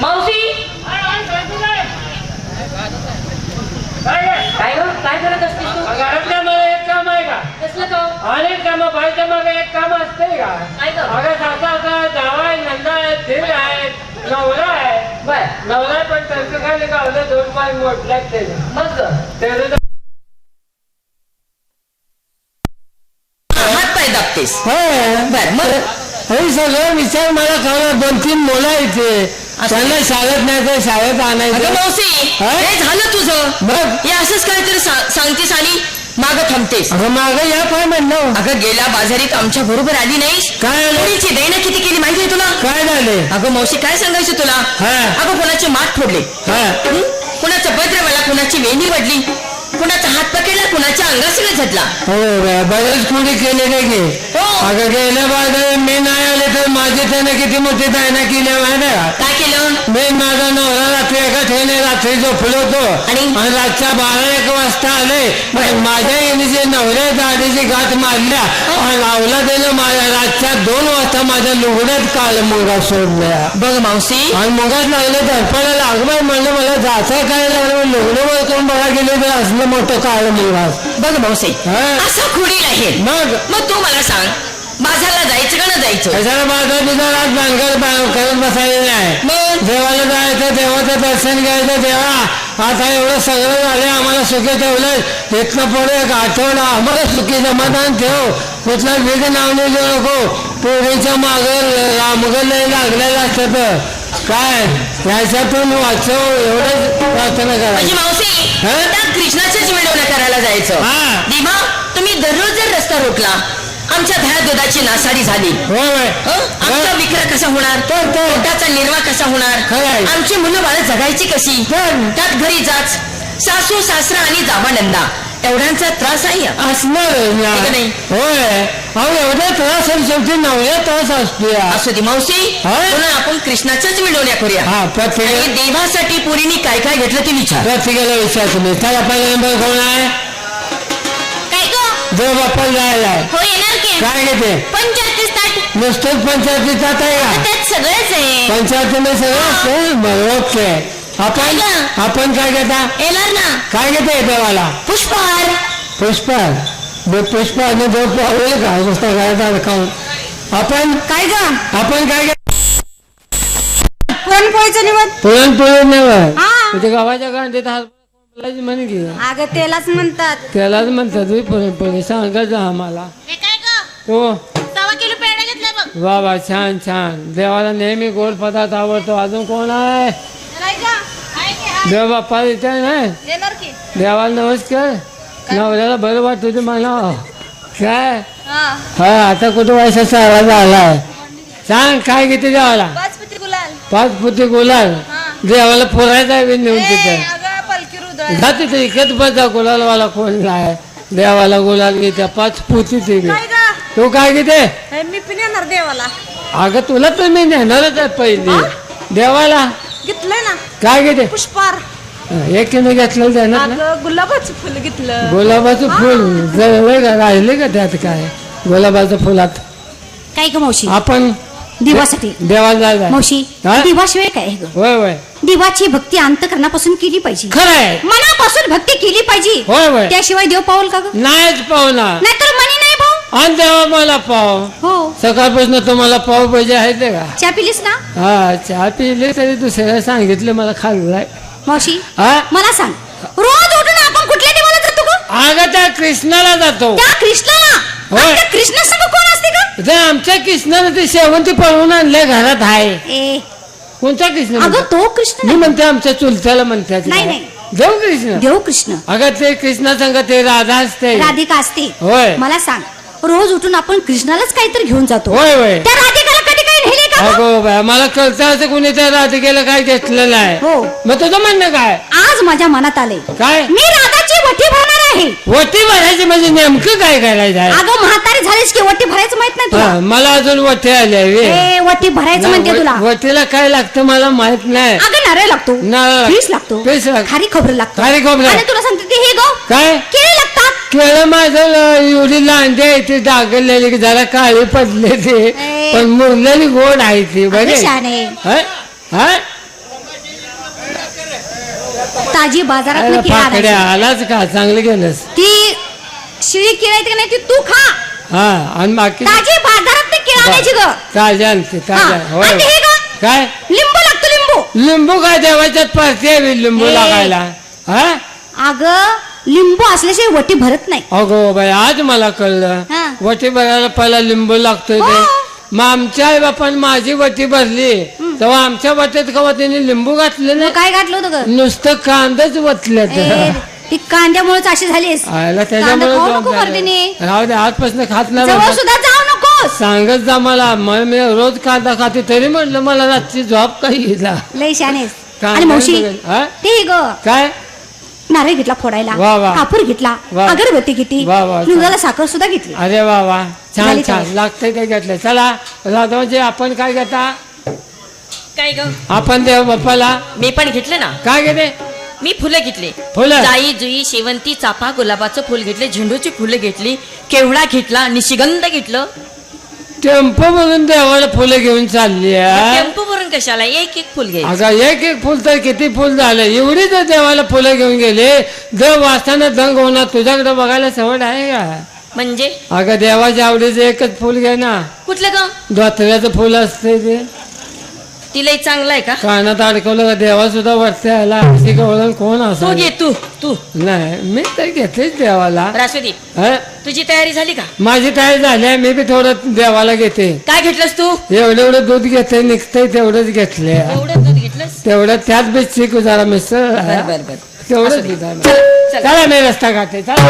मावशी? काय ग? काय करत असतेस तू? घरातल्या मला एक काम आहे का? कसलं का अनेक काम बाईच्या मागे एक काम असते का? काय ग? अगं सासा असा जावा आहे नंदा आहे धीर आहे नवरा आहे. बर. नवरा आहे पण त्यांचं खाली गावलं दोन पाय मोडल्यात त्याने. मग ग? त्याचं हात पाय दाबतेस. हो. बर मग? हे सगळं विचार मला कळला दोन तीन मुलं येते त्यांना शाळेत नाही तर शाळेत अगं आणायचं मावशी हा? हे झालं तुझं. मग? हे असंच काहीतरी सा- सांगतेस आणि माग थांबतेस. अगं मागं या काय म्हणणं अगं गेल्या बाजारीत आमच्या बरोबर आली नाहीस. काय आलं? कोणीची दैना किती केली माहितीये तुला? काय झाले? अगं मावशी काय सांगायचं तुला? हा. अगं कोणाचे माठ फोडले? हा. हं? कुणाचं पत्र मला कुणाची वेणी वडली? कुणाचा हात पकडला कुणाच्या अंगासगळं झटला हो बा- बरेच कोणी केले नाही की? हो. अगं गेल्या बाजारात मी नाही आले तर माझे त्याने किती मोठी दायना केली माहिती आहे का? काय केलं? मी माझा नवरा रात्री एका ठेवणे रात्री झोपलो होतो. आणि? रातच्या बारा एक वाजता आले. माझ्या येणीचे नवऱ्या दाढीची गाठ मारल्या आणि लावला त्यानं माझ्या रातच्या दोन वाजता माझ्या लुगड्यात काल मुगा सोडल्या. बघ मावशी. आणि मुगात लागलं दर्पणा लागलं. म्हणलं मला जायचं काय? लागलं. लुगडं वर करून बघा गेले तर असलं मोठं काळ मुगा. बघ मावशी हा. असा खुडी आहे मग? मग तू मला सांग बाजारला जायचं का ना जायचं? कशाला बाजार? बिजार आज बांधकर बा- करत बसायला नाही मग? देवाला जायचं देवाचं दर्शन घ्यायचं देवा आता एवढं सगळं झालं आम्हाला सुखी ठेवलं इथनं पुढे एक आठवडा आम्हाला सुखी समाधान ठेव. कुठला वेग नाव नाही देऊ नको. पोरीच्या मागं रामगल लागलेलं असतं तर. काय? याच्यातून वाचव एवढंच प्रार्थना म्हणजे करायची मावशी हा? करायला जायचं हा. दिमा तुम्ही दररोज जर रस्ता रोखला आमच्या भया दुधाची नासाडी झाली होय होय हं? आमचा विक्रय कसा होणार तर- तर. पोटाचा निर्वाह कसा होणार खरं आहे. आमची मुलं बाळ जगायची कशी. त्यात घरी जाच सासू सासरा आणि जावानंदा एवढ्यांचा त्रास आहे असणार नाही? होय अहो एवढा त्रास आणि शेवटी नवऱ्या त्रास असतो या. असू दे मावशी. हा? पुन्हा आपण कृष्णाच्याच मिळवण्या करूया. हा प्रत्येक आणि देवासाठी पोरीनी काय काय घेतलं ते विचार. प्रत्येकाला विचार तुम्ही त्याला पहिला नंबर कोण आहे? काय ग? देव बाप्पा जायला आहे. हो येणार की? काय घेते? पंचायतीस ताट. नुसतंच पंचायतीत जात आहे का? त्यात सगळंच आहे. पंचायतीने सगळं असते बरं ओके. आपण काय? आपण काय घेता? येणार ना. काय घेते देवाला पुष्पहार. पुष्प देव पुष्प आणि देव पावले का नुसतं गायचा खाऊन. आपण काय ग? आपण काय पुरणपोळीचं निवड पुरणपोळी नाही हा. ते गावाच्या गांडीत हात बोलायची म्हणे की. अगं त्यालाच म्हणतात. त्यालाच म्हणतात तुम्ही पुरणपोळी सांगायचं आम्हाला. हे काय ग? हो. सव्वा किलो पेढा घेतलाय बघ. वा वा छान छान. देवाला नेहमी गोड पदार्थ आवडतो. अजून कोण आहे? आहे की हा देव बाप्पा इथे नाही येणार की. देवाला नमस्कार. नवऱ्याला बरं वाटतं ते मला. काय? हा. हा आता कुठं वयसाचा आवाज आलाय? सांग काय घेते देवाला पाच पत्री गुलाल. पाच पुती गुलाल? देवाला पुरायचा आहे नेऊन तिथे. जा तिथे इकत बजा गुलालवाला कोण आहे देवाला गुलाल घेते पाच पुती ते तू काय घेते? मी पण येणार देवाला. अगं तुला तर मी नेणारच आहे पहिली. देवाला? घेतलंय ना. काय घेते? पुष्पार. एक किलो घेतलं देणार ना? अगं गुलाबाचं फुल घेतलं. गुलाबाचं फुल का राहिले का त्यात काय? गुलाबाचं फुलात. काय ग मावशी? आपण दिवासाठी. देवाला जायला. मावशी हा? दिवाशिवाय काय आहे ग? होय होय. देवाची भक्ती अंतकरणापासून केली पाहिजे. खरं आहे मनापासून भक्ती केली पाहिजे. होय होय. त्याशिवाय देव पावल का ग? नाहीच पाहुणा नाहीतर मनी नाही भाऊ. आणि देवा मला पाव. हो. सकाळपासून तुम्हाला पाव पाहिजे आहे ते का? चहा पिलीस ना? हा चहा पिले तरी दुसऱ्याला सांगितलं मला खाल्लाय. मावशी हा? मला सांग. रोज उठून आपण कुठल्या देवाला जातो ग? अगं त्या कृष्णाला जातो. त्या कृष्णाला? होय. आणि त्या कोण असते का ते आमच्या कृष्णाला ते शेवंती पळवून आणले घरात आहे ए. कोणता कृष्ण अगं म्हणते? तो कृष्ण मी म्हणते आमच्या चुलत्याला म्हणतात नाही, नाही. देव कृष्ण. देव कृष्ण. अगं ते कृष्णा संग ते राधा असते. राधिका असते. होय. मला सांग रोज उठून आपण कृष्णालाच काहीतरी घेऊन जातो. होय होय. त्या राधिकाला कधी काही नेले का ग? अगो बाय मला कळतं असं कुणी त्या राधिकेला काय घेतलेलं आहे. हो. मग तुझं म्हणणं काय? आज माझ्या मनात आले काय? मी राधाची वटी भरणार हे वटी भरायची म्हणजे नेमकं काय करायचं आहे? अगं म्हातारी झालीस की वटी भरायचं माहीत नाही हा, तुला मला अजून वटी आल्या. ए वटी भरायचं म्हणते नाही, तुला. वटीला काय लागतं मला माहीत नाही. अगं नारळ लागतो. नारळ लागतो. पीस लागतो. पीस लागतो. खारी खोबरं लागतं. खारी खोबरं. आणि तुला सांगते ते हे गो. काय? केळी केळं माझं एवढी लांडी आहे ती डागलेली की जरा काळी पडले ते. ए. पण मुरलेली गोड आहे ती बरे? ताजी बाजारात पाकड्या. आलाच का? चांगलं गेलंस ती शिळी केळी आहेत का नाही ती तू खा. हा आणि बाकी ताजी बाजारात केळी आणायची ग ताज्या आणते हा. ताज्या होय. आणि हे काय? लिंबू लागतो लिंबू. लिंबू काय देवाच्यात पारती लिंबू ए. लागायला? हा? अगं लिंबू असल्याशिवाय वटी भरत नाही. अगो बाई आज मला कळलं. हा. वटी भरायला पहिला लिंबू लागतोय ते हो. मग आमच्या आई बापान माझी वटी भरली. तेव्हा आमच्या वाटेत त्यांनी लिंबू घातले मग नाही काय घातलं होतं ग? नुसतं कांदाच वतलं ए, ती कांद्यामुळेच अशी झालीस. आयला कांदा खाऊ नको त्याच्यामुळे वर्धिनी. राहू दे आजपासून खात नाही जवळ बाबा. सुद्धा जाऊ नकोस. सांगत जा मला. मग मी रोज कांदा खाते तरी म्हटलं मला रातची झोप काही येईल लय शानेस कांदा आणि मावशी बघेल. हा? ते ग. काय? नारळ घेतला फोडायला वा, वा. कापूर घेतला वा. अगरबत्ती घेतली वा, वा, दुधाला साखर सुद्धा घेतली. अरे वा वा. छान झाली छान. तयारी. लागतंय काय घेतलं. चला राधावजी आपण काय घेता? काय ग? आपण देव बाप्पाला. मी पण घेतले ना. काय घेते? मी फुलं घेतली. फुलं? जाई जुई शेवंती चाफा गुलाबाचं फुल घेतले झेंडूची फुलं घेतली केवडा घेतला निशिगंध घेतलं. टेम्पो मधून देवाला फुलं घेऊन चालली आहे. टेम्पो भरून कशाला? एक एक फुल घे अगं एक एक फुल तर किती फुल झालं? एवढी तर देवाला फुलं घेऊन गेले. दर वाचताना दंग होणार तुझ्याकडे बघायला सवड आहे का? म्हणजे? अगं देवाच्या आवडीचं एकच फुल घे ना. कुठलं ग? धोत्र्याचं फुल असते ते. तिलाही चांगलं आहे का? कानात अडकवलं का? देवा सुद्धा वरते आला. गवळण कोण तू असं घे तू तू. नाही मी तर घेतलेच देवाला. हं? तुझी तयारी झाली का? माझी तयारी झाली आहे मी बी थोडं देवाला घेते. काय घेतलंस तू? एवढं एवढं दूध घेते निघतंय तेवढंच घेतले एवढं दूध घेतलंस? तेवढं त्याच बी चिक जरा मिसळ बर बर बर. तेवढंच. दूध आहे. चल. मी रस्ता काढते. चला.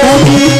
Thank you.